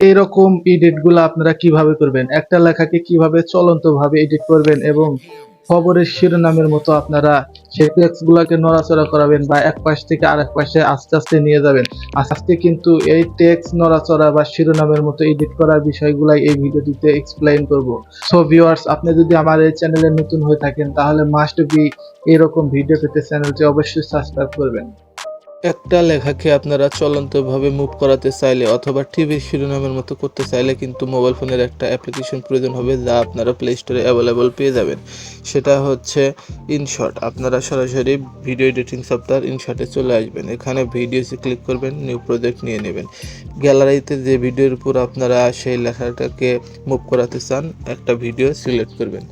এইরকম এডিটগুলো আপনারা কীভাবে করবেন? একটা লেখাকে কীভাবে চলন্ত ভাবে এডিট করবেন এবং খবরের শিরোনামের মতো আপনারা সেই টেক্সট গুলাকে নড়াচড়া করাবেন বা এক পাশ থেকে আরেক পাশে আস্তে আস্তে নিয়ে যাবেন। আস্তে কিন্তু এই টেক্সট নড়াচড়া বা শিরোনামের মতো এডিট করার বিষয়গুলাই এই ভিডিওটিতে এক্সপ্লেইন করব। সো ভিউয়ার্স আপনি যদি আমার এই চ্যানেলে নতুন হয়ে থাকেন, তাহলে মাস্ট বি এরকম ভিডিও পেতে চ্যানেলটি অবশ্যই সাবস্ক্রাইব করবেন। একটা লেখাকে আপনারা চলন্তভাবে মুভ করাতে চাইলে অথবা টিভির শিরোনামের মতো করতে চাইলে কিন্তু মোবাইল ফোনের একটা অ্যাপ্লিকেশন প্রয়োজন হবে যা আপনারা প্লে স্টোরে অ্যাভেলেবল পেয়ে যাবেন। সেটা হচ্ছে ইনশট আপনারা সরাসরি ভিডিও এডিটিং সফটওয়্যার ইনশটে চলে আসবেন। এখানে ভিডিওসে ক্লিক করবেন নিউ প্রজেক্ট নিয়ে নেবেন। গ্যালারিতে যে ভিডিওর উপর আপনারা সেই লেখাটাকে মুভ করাতে চান, একটা ভিডিও সিলেক্ট করবেন।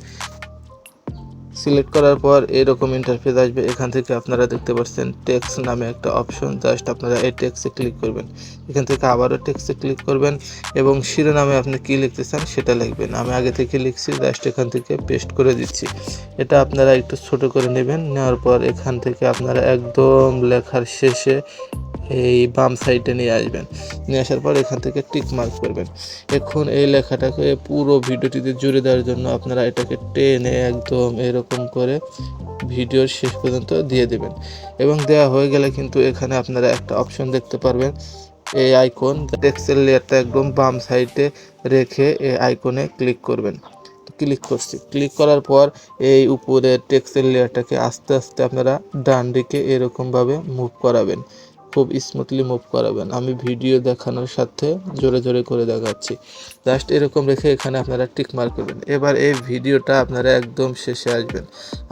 সিলেক্ট করার পর এরকম ইন্টারফেস আসবে। এখান থেকে আপনারা দেখতে পাচ্ছেন টেক্স নামে একটা অপশন জাস্ট আপনারা এই টেক্সে ক্লিক করবেন। এখান থেকে আবারও টেক্সে ক্লিক করবেন এবং শিরোনামে আপনি কি লিখতে চান সেটা লিখবেন। আমি আগে থেকে লিখছি জাস্ট এখান থেকে পেস্ট করে দিচ্ছি। এটা আপনারা একটু ছোট করে নেবেন। নেওয়ার পর এখান থেকে আপনারা একদম লেখার শেষে এই বাম সাইডে নিয়ে আসবেন। নিয়ে আসার পর এখান থেকে টিক মার্ক করবেন। এখন এই লেখাটাকে পুরো ভিডিওটিতে জুড়ে দেওয়ার জন্য আপনারা এটাকে টেনে একদম এরকম করে ভিডিওর শেষ পর্যন্ত দিয়ে দেবেন। এবং দেওয়া হয়ে গেলে কিন্তু এখানে আপনারা একটা অপশন দেখতে পারবেন। এই আইকন টেক্সেল লেয়ারটা একদম বাম সাইডে রেখে এই আইকনে ক্লিক করবেন। ক্লিক করছি। ক্লিক করার পর এই উপরের টেক্সেল লেয়ারটাকে আস্তে আস্তে আপনারা ডান দিকে এরকমভাবে মুভ করাবেন। খুব স্মুথলি মুভ করাবেন। আমি ভিডিও দেখানোর সাথে জোরে জোরে করে দেখাচ্ছি। জাস্ট এরকম রেখে এখানে আপনারা টিক মার্ক করবেন। এবার এই ভিডিওটা আপনারা একদম শেষে আসবেন।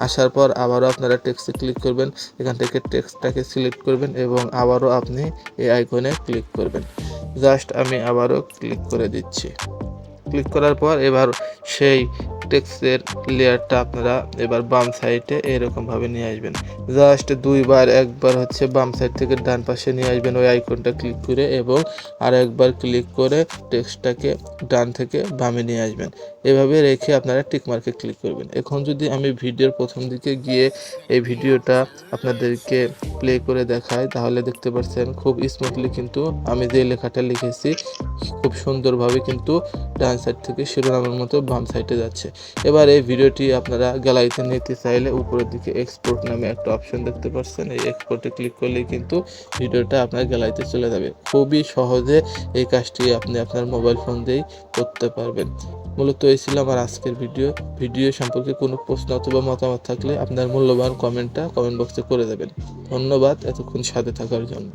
আসার পর আবারও আপনারা টেক্সটে ক্লিক করবেন। এখান থেকে টেক্সটটাকে সিলেক্ট করবেন এবং আবারও আপনি এই আইকনে ক্লিক করবেন। জাস্ট আমি আবারও ক্লিক করে দিচ্ছি। ক্লিক করার পর এবার সেই টেক্সটের লেয়ারটা আপনারা এবার বাম সাইডে এরকমভাবে নিয়ে আসবেন। জাস্ট দুইবার, একবার হচ্ছে বাম সাইড থেকে ডান পাশে নিয়ে আসবেন ওই আইকনটা ক্লিক করে এবং আর একবার ক্লিক করে টেক্সটটাকে ডান থেকে বামে নিয়ে আসবেন। এভাবে রেখে আপনারা টিকমার্কে ক্লিক করবেন। এখন যদি আমি ভিডিওর প্রথম দিকে গিয়ে এই ভিডিওটা আপনাদেরকে প্লে করে দেখাই, তাহলে দেখতে পাচ্ছেন খুব স্মুথলি কিন্তু আমি যে লেখাটা লিখেছি খুব সুন্দরভাবে কিন্তু ডান সাইড থেকে শিরোনামের মতো বাম সাইডে যাচ্ছে। এবার এই ভিডিওটি আপনারা গ্যালারিতে নিতে চাইলে উপরের দিকে এক্সপোর্ট নামে একটা অপশন দেখতে পাচ্ছেন। এই এক্সপোর্টে ক্লিক করলেই কিন্তু ভিডিওটা আপনার গ্যালারিতে চলে যাবে। খুবই সহজে এই কাজটি আপনি আপনার মোবাইল ফোন দিয়েই করতে পারবেন। মূলত এই ছিল আমার আজকের ভিডিও। ভিডিও সম্পর্কে কোনো প্রশ্ন অথবা মতামত থাকলে আপনার মূল্যবান কমেন্টটা কমেন্ট বক্সে করে দেবেন। ধন্যবাদ এতক্ষণ সাথে থাকার জন্য।